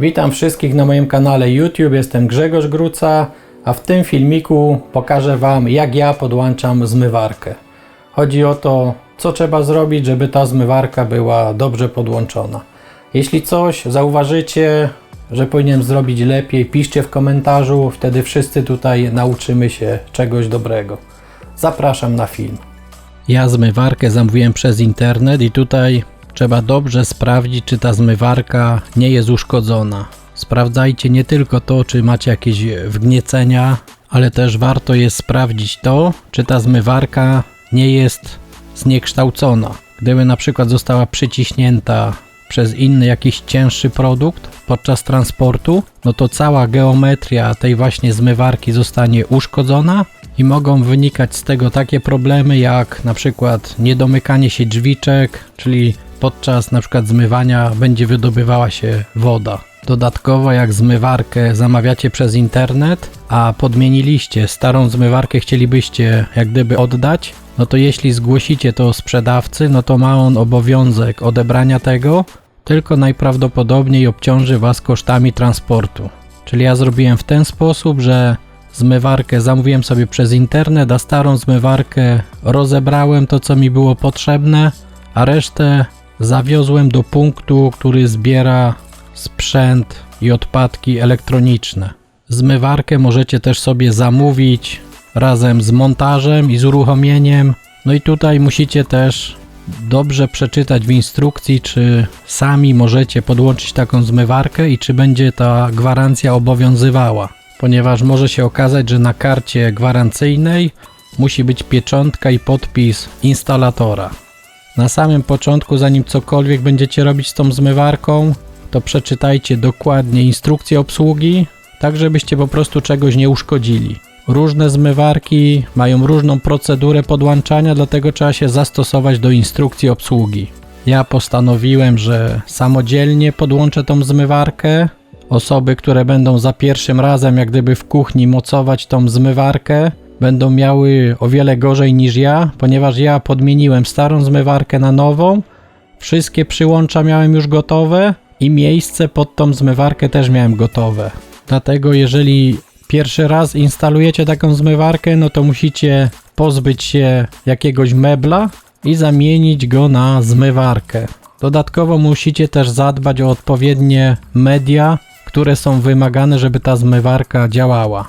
Witam wszystkich na moim kanale YouTube, jestem Grzegorz Gruca, a w tym filmiku pokażę Wam jak ja podłączam zmywarkę. Chodzi o to, co trzeba zrobić, żeby ta zmywarka była dobrze podłączona. Jeśli coś zauważycie, że powinienem zrobić lepiej, piszcie w komentarzu, wtedy wszyscy tutaj nauczymy się czegoś dobrego. Zapraszam na film. Ja zmywarkę zamówiłem przez internet i tutaj trzeba dobrze sprawdzić, czy ta zmywarka nie jest uszkodzona. Sprawdzajcie nie tylko to, czy macie jakieś wgniecenia, ale też warto jest sprawdzić to, czy ta zmywarka nie jest zniekształcona. Gdyby na przykład została przyciśnięta przez inny jakiś cięższy produkt podczas transportu, no to cała geometria tej właśnie zmywarki zostanie uszkodzona i mogą wynikać z tego takie problemy jak na przykład niedomykanie się drzwiczek, czyli podczas na przykład zmywania będzie wydobywała się woda. Dodatkowo jak zmywarkę zamawiacie przez internet, a podmieniliście starą zmywarkę chcielibyście jak gdyby oddać, no to jeśli zgłosicie to sprzedawcy, no to ma on obowiązek odebrania tego, tylko najprawdopodobniej obciąży Was kosztami transportu. Czyli ja zrobiłem w ten sposób, że zmywarkę zamówiłem sobie przez internet, a starą zmywarkę rozebrałem to, co mi było potrzebne, a resztę zawiozłem do punktu, który zbiera sprzęt i odpadki elektroniczne. Zmywarkę możecie też sobie zamówić razem z montażem i z uruchomieniem. No i tutaj musicie też dobrze przeczytać w instrukcji, czy sami możecie podłączyć taką zmywarkę i czy będzie ta gwarancja obowiązywała. Ponieważ może się okazać, że na karcie gwarancyjnej musi być pieczątka i podpis instalatora. Na samym początku, zanim cokolwiek będziecie robić z tą zmywarką, to przeczytajcie dokładnie instrukcję obsługi, tak żebyście po prostu czegoś nie uszkodzili. Różne zmywarki mają różną procedurę podłączania, dlatego trzeba się zastosować do instrukcji obsługi. Ja postanowiłem, że samodzielnie podłączę tą zmywarkę. Osoby, które będą za pierwszym razem jak gdyby w kuchni mocować tą zmywarkę, będą miały o wiele gorzej niż ja, ponieważ ja podmieniłem starą zmywarkę na nową. Wszystkie przyłącza miałem już gotowe i miejsce pod tą zmywarkę też miałem gotowe. Dlatego jeżeli pierwszy raz instalujecie taką zmywarkę, no to musicie pozbyć się jakiegoś mebla i zamienić go na zmywarkę. Dodatkowo musicie też zadbać o odpowiednie media, które są wymagane, żeby ta zmywarka działała.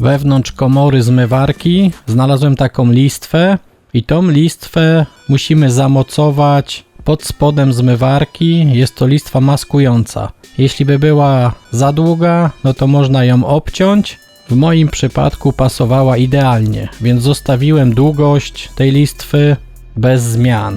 Wewnątrz komory zmywarki znalazłem taką listwę i tą listwę musimy zamocować pod spodem zmywarki. Jest to listwa maskująca. Jeśli by była za długa, no to można ją obciąć. W moim przypadku pasowała idealnie, więc zostawiłem długość tej listwy bez zmian.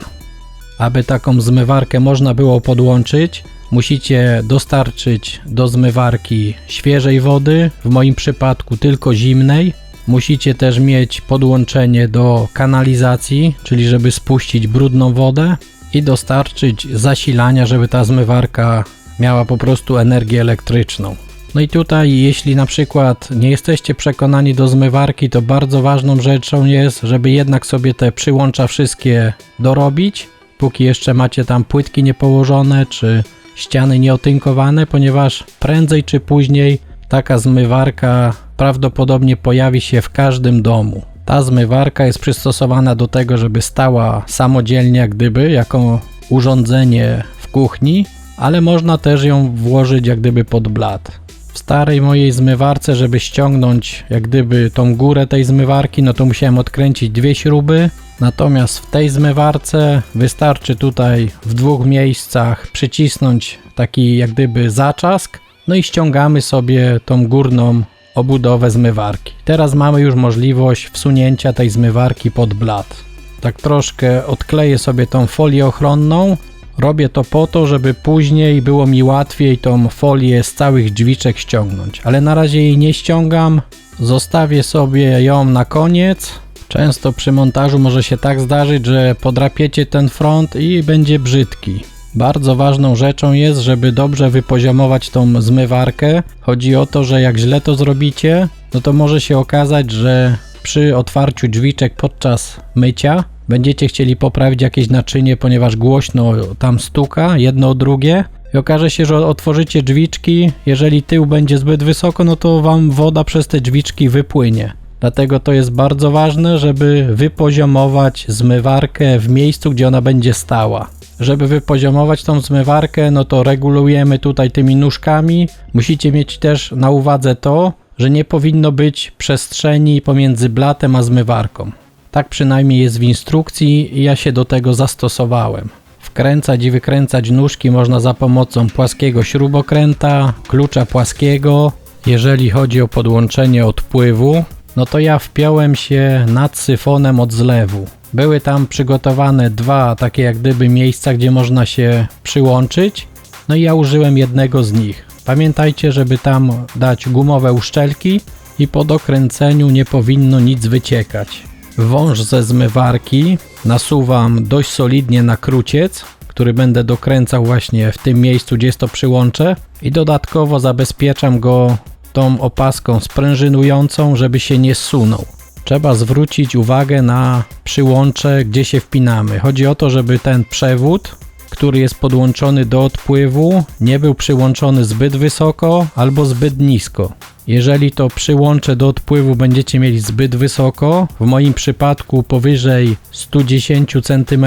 Aby taką zmywarkę można było podłączyć, musicie dostarczyć do zmywarki świeżej wody, w moim przypadku tylko zimnej. Musicie też mieć podłączenie do kanalizacji, czyli żeby spuścić brudną wodę i dostarczyć zasilania, żeby ta zmywarka miała po prostu energię elektryczną. No i tutaj, jeśli na przykład nie jesteście przekonani do zmywarki, to bardzo ważną rzeczą jest, żeby jednak sobie te przyłącza wszystkie dorobić, póki jeszcze macie tam płytki niepołożone, czy ściany nieotynkowane, ponieważ prędzej czy później taka zmywarka prawdopodobnie pojawi się w każdym domu. Ta zmywarka jest przystosowana do tego, żeby stała samodzielnie, jak gdyby, jako urządzenie w kuchni, ale można też ją włożyć jak gdyby pod blat. W starej mojej zmywarce, żeby ściągnąć jak gdyby tą górę tej zmywarki, no to musiałem odkręcić dwie śruby, Natomiast w tej zmywarce wystarczy tutaj w dwóch miejscach przycisnąć taki jak gdyby zaczask, no i ściągamy sobie tą górną obudowę zmywarki. Teraz mamy już możliwość wsunięcia tej zmywarki pod blat. Tak troszkę odkleję sobie tą folię ochronną. Robię to po to, żeby później było mi łatwiej tą folię z całych drzwiczek ściągnąć. Ale na razie jej nie ściągam. Zostawię sobie ją na koniec Często przy montażu może się tak zdarzyć, że podrapiecie ten front i będzie brzydki. Bardzo ważną rzeczą jest, żeby dobrze wypoziomować tą zmywarkę. Chodzi o to, że jak źle to zrobicie, no to może się okazać, że przy otwarciu drzwiczek podczas mycia będziecie chcieli poprawić jakieś naczynie, ponieważ głośno tam stuka jedno o drugie, i okaże się, że otworzycie drzwiczki, jeżeli tył będzie zbyt wysoko, no to wam woda przez te drzwiczki wypłynie. Dlatego to jest bardzo ważne, żeby wypoziomować zmywarkę w miejscu, gdzie ona będzie stała. Żeby wypoziomować tą zmywarkę, no to regulujemy tutaj tymi nóżkami. Musicie mieć też na uwadze to, że nie powinno być przestrzeni pomiędzy blatem a zmywarką. Tak przynajmniej jest w instrukcji i ja się do tego zastosowałem. Wkręcać i wykręcać nóżki można za pomocą płaskiego śrubokręta, klucza płaskiego. Jeżeli chodzi o podłączenie odpływu, no to ja wpiąłem się nad syfonem od zlewu. Były tam przygotowane dwa takie jak gdyby miejsca, gdzie można się przyłączyć. No i ja użyłem jednego z nich. Pamiętajcie, żeby tam dać gumowe uszczelki i po dokręceniu nie powinno nic wyciekać. Wąż ze zmywarki nasuwam dość solidnie na kruciec, który będę dokręcał właśnie w tym miejscu, gdzie jest to przyłącze i dodatkowo zabezpieczam go tą opaską sprężynującą, żeby się nie sunął. Trzeba zwrócić uwagę na przyłącze, gdzie się wpinamy. Chodzi o to, żeby ten przewód, który jest podłączony do odpływu, nie był przyłączony zbyt wysoko albo zbyt nisko. Jeżeli to przyłącze do odpływu będziecie mieli zbyt wysoko, w moim przypadku powyżej 110 cm,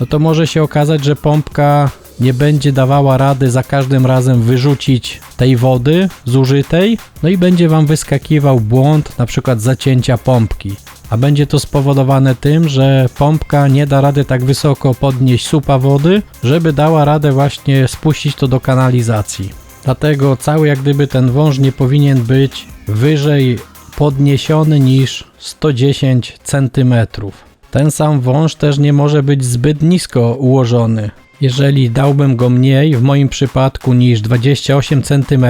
no to może się okazać, że pompka nie będzie dawała rady za każdym razem wyrzucić tej wody zużytej, no i będzie Wam wyskakiwał błąd na przykład zacięcia pompki. A będzie to spowodowane tym, że pompka nie da rady tak wysoko podnieść supa wody, żeby dała radę właśnie spuścić to do kanalizacji. Dlatego cały jak gdyby ten wąż nie powinien być wyżej podniesiony niż 110 cm. Ten sam wąż też nie może być zbyt nisko ułożony. Jeżeli dałbym go mniej, w moim przypadku niż 28 cm,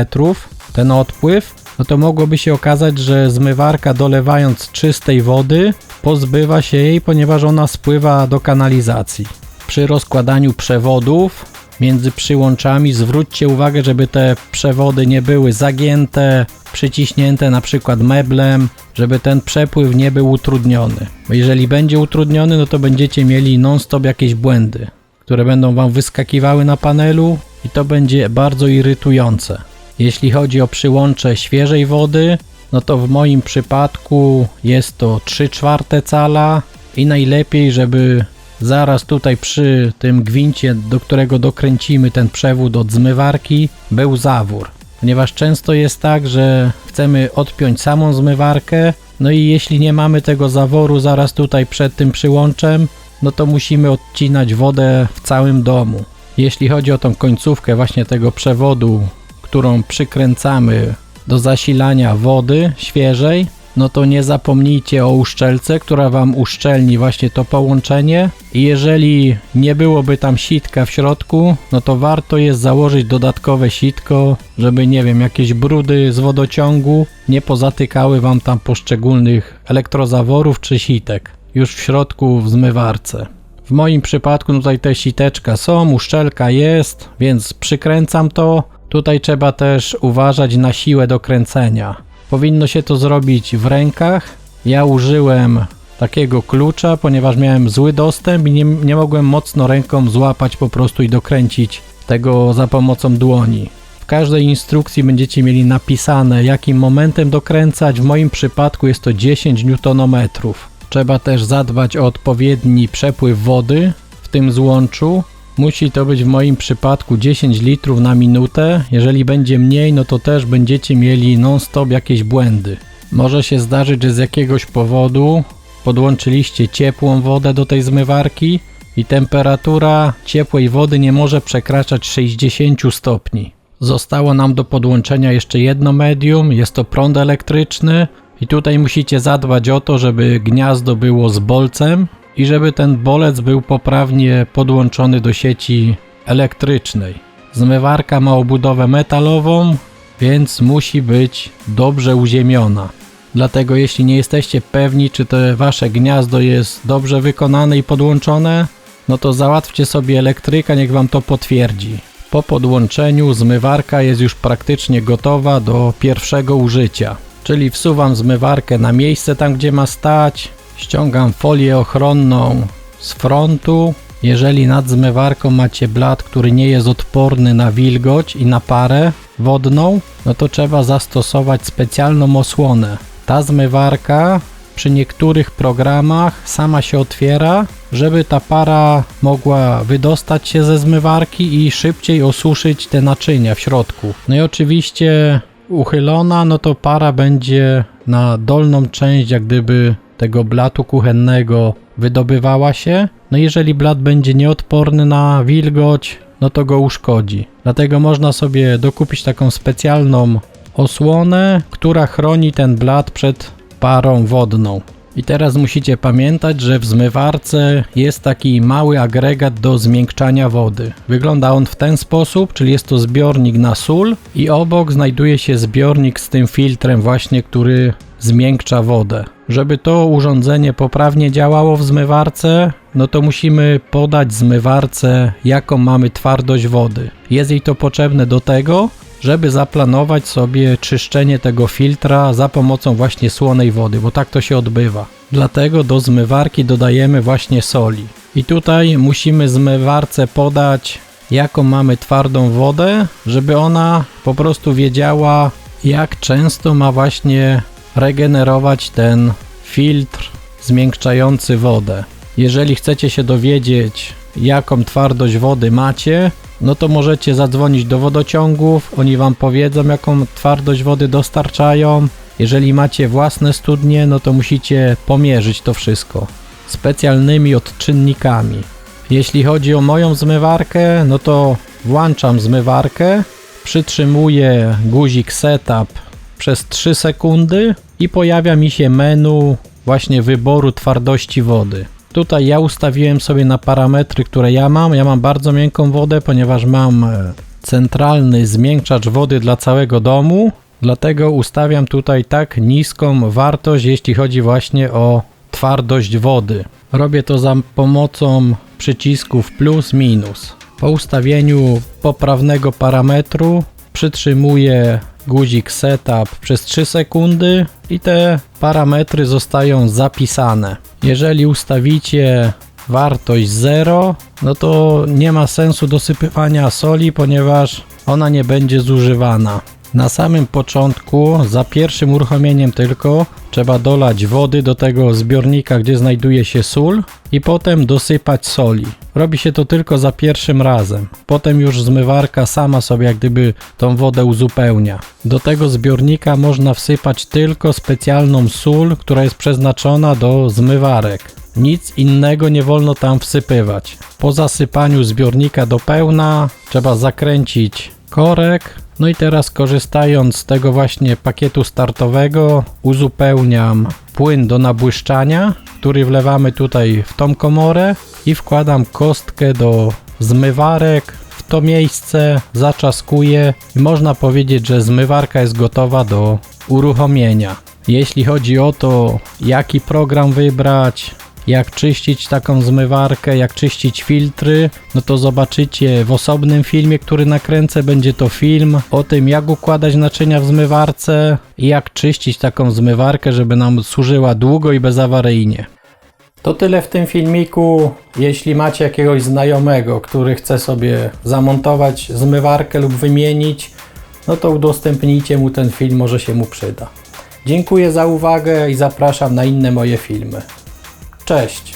ten odpływ, no to mogłoby się okazać, że zmywarka dolewając czystej wody pozbywa się jej, ponieważ ona spływa do kanalizacji. Przy rozkładaniu przewodów między przyłączami zwróćcie uwagę, żeby te przewody nie były zagięte, przyciśnięte na przykład meblem, żeby ten przepływ nie był utrudniony. Bo jeżeli będzie utrudniony, no to będziecie mieli non-stop jakieś błędy które będą Wam wyskakiwały na panelu i to będzie bardzo irytujące. Jeśli chodzi o przyłącze świeżej wody, no to w moim przypadku jest to 3 czwarte cala i najlepiej, żeby zaraz tutaj przy tym gwincie, do którego dokręcimy ten przewód od zmywarki, był zawór. Ponieważ często jest tak, że chcemy odpiąć samą zmywarkę, no i jeśli nie mamy tego zaworu zaraz tutaj przed tym przyłączem, no to musimy odcinać wodę w całym domu. Jeśli chodzi o tą końcówkę właśnie tego przewodu, którą przykręcamy do zasilania wody świeżej, no to nie zapomnijcie o uszczelce, która Wam uszczelni właśnie to połączenie i jeżeli nie byłoby tam sitka w środku, no to warto jest założyć dodatkowe sitko, żeby nie wiem, jakieś brudy z wodociągu nie pozatykały Wam tam poszczególnych elektrozaworów czy sitek już w środku w zmywarce. W moim przypadku tutaj te siteczka są, uszczelka jest, więc przykręcam to. Tutaj trzeba też uważać na siłę do kręcenia. Powinno się to zrobić w rękach. Ja użyłem takiego klucza, ponieważ miałem zły dostęp i nie, nie mogłem mocno ręką złapać po prostu i dokręcić tego za pomocą dłoni. W każdej instrukcji będziecie mieli napisane jakim momentem dokręcać. W moim przypadku jest to 10 Nm. Trzeba też zadbać o odpowiedni przepływ wody w tym złączu. Musi to być w moim przypadku 10 litrów na minutę. Jeżeli będzie mniej, no to też będziecie mieli non-stop jakieś błędy. Może się zdarzyć, że z jakiegoś powodu podłączyliście ciepłą wodę do tej zmywarki i temperatura ciepłej wody nie może przekraczać 60 stopni. Zostało nam do podłączenia jeszcze jedno medium, jest to prąd elektryczny. I tutaj musicie zadbać o to, żeby gniazdo było z bolcem i żeby ten bolec był poprawnie podłączony do sieci elektrycznej. Zmywarka ma obudowę metalową, więc musi być dobrze uziemiona. Dlatego jeśli nie jesteście pewni, czy to wasze gniazdo jest dobrze wykonane i podłączone, no to załatwcie sobie elektryka, niech wam to potwierdzi. Po podłączeniu zmywarka jest już praktycznie gotowa do pierwszego użycia. Czyli wsuwam zmywarkę na miejsce tam gdzie ma stać, ściągam folię ochronną z frontu Jeżeli nad zmywarką macie blat, który nie jest odporny na wilgoć i na parę wodną, no to trzeba zastosować specjalną osłonę. Ta zmywarka przy niektórych programach sama się otwiera, żeby ta para mogła wydostać się ze zmywarki i szybciej osuszyć te naczynia w środku. No i oczywiście uchylona, no to para będzie na dolną część jak gdyby tego blatu kuchennego wydobywała się. No jeżeli blat będzie nieodporny na wilgoć, no to go uszkodzi. Dlatego można sobie dokupić taką specjalną osłonę, która chroni ten blat przed parą wodną. I teraz musicie pamiętać, że w zmywarce jest taki mały agregat do zmiękczania wody. Wygląda on w ten sposób, czyli jest to zbiornik na sól i obok znajduje się zbiornik z tym filtrem właśnie, który zmiękcza wodę. Żeby to urządzenie poprawnie działało w zmywarce, no to musimy podać zmywarce, jaką mamy twardość wody. Jest jej to potrzebne do tego, żeby zaplanować sobie czyszczenie tego filtra za pomocą właśnie słonej wody, bo tak to się odbywa. Dlatego do zmywarki dodajemy właśnie soli. I tutaj musimy zmywarce podać, jaką mamy twardą wodę, żeby ona po prostu wiedziała, jak często ma właśnie regenerować ten filtr zmiękczający wodę. Jeżeli chcecie się dowiedzieć, jaką twardość wody macie, no to możecie zadzwonić do wodociągów, oni wam powiedzą, jaką twardość wody dostarczają. Jeżeli macie własne studnie, no to musicie pomierzyć to wszystko specjalnymi odczynnikami. Jeśli chodzi o moją zmywarkę, no to włączam zmywarkę, przytrzymuję guzik setup przez 3 sekundy i pojawia mi się menu właśnie wyboru twardości wody. Tutaj ja ustawiłem sobie na parametry, które ja mam. Ja mam bardzo miękką wodę, ponieważ mam e, centralny zmiękczacz wody dla całego domu. Dlatego ustawiam tutaj tak niską wartość, jeśli chodzi właśnie o twardość wody. Robię to za pomocą przycisków plus minus. Po ustawieniu poprawnego parametru przytrzymuję guzik setup przez 3 sekundy i te parametry zostają zapisane. Jeżeli ustawicie wartość 0, no to nie ma sensu dosypywania soli, ponieważ ona nie będzie zużywana. Na samym początku, za pierwszym uruchomieniem tylko, trzeba dolać wody do tego zbiornika, gdzie znajduje się sól i potem dosypać soli. Robi się to tylko za pierwszym razem. Potem już zmywarka sama sobie jak gdyby tą wodę uzupełnia. Do tego zbiornika można wsypać tylko specjalną sól, która jest przeznaczona do zmywarek. Nic innego nie wolno tam wsypywać. Po zasypaniu zbiornika do pełna trzeba zakręcić korek. No i teraz korzystając z tego właśnie pakietu startowego uzupełniam płyn do nabłyszczania, który wlewamy tutaj w tą komorę i wkładam kostkę do zmywarek w to miejsce, zaczaskuję i można powiedzieć, że zmywarka jest gotowa do uruchomienia. Jeśli chodzi o to, jaki program wybrać, jak czyścić taką zmywarkę, jak czyścić filtry, no to zobaczycie w osobnym filmie, który nakręcę. Będzie to film o tym, jak układać naczynia w zmywarce i jak czyścić taką zmywarkę, żeby nam służyła długo i bezawaryjnie. To tyle w tym filmiku. Jeśli macie jakiegoś znajomego, który chce sobie zamontować zmywarkę lub wymienić, no to udostępnijcie mu ten film, może się mu przyda. Dziękuję za uwagę i zapraszam na inne moje filmy. Cześć!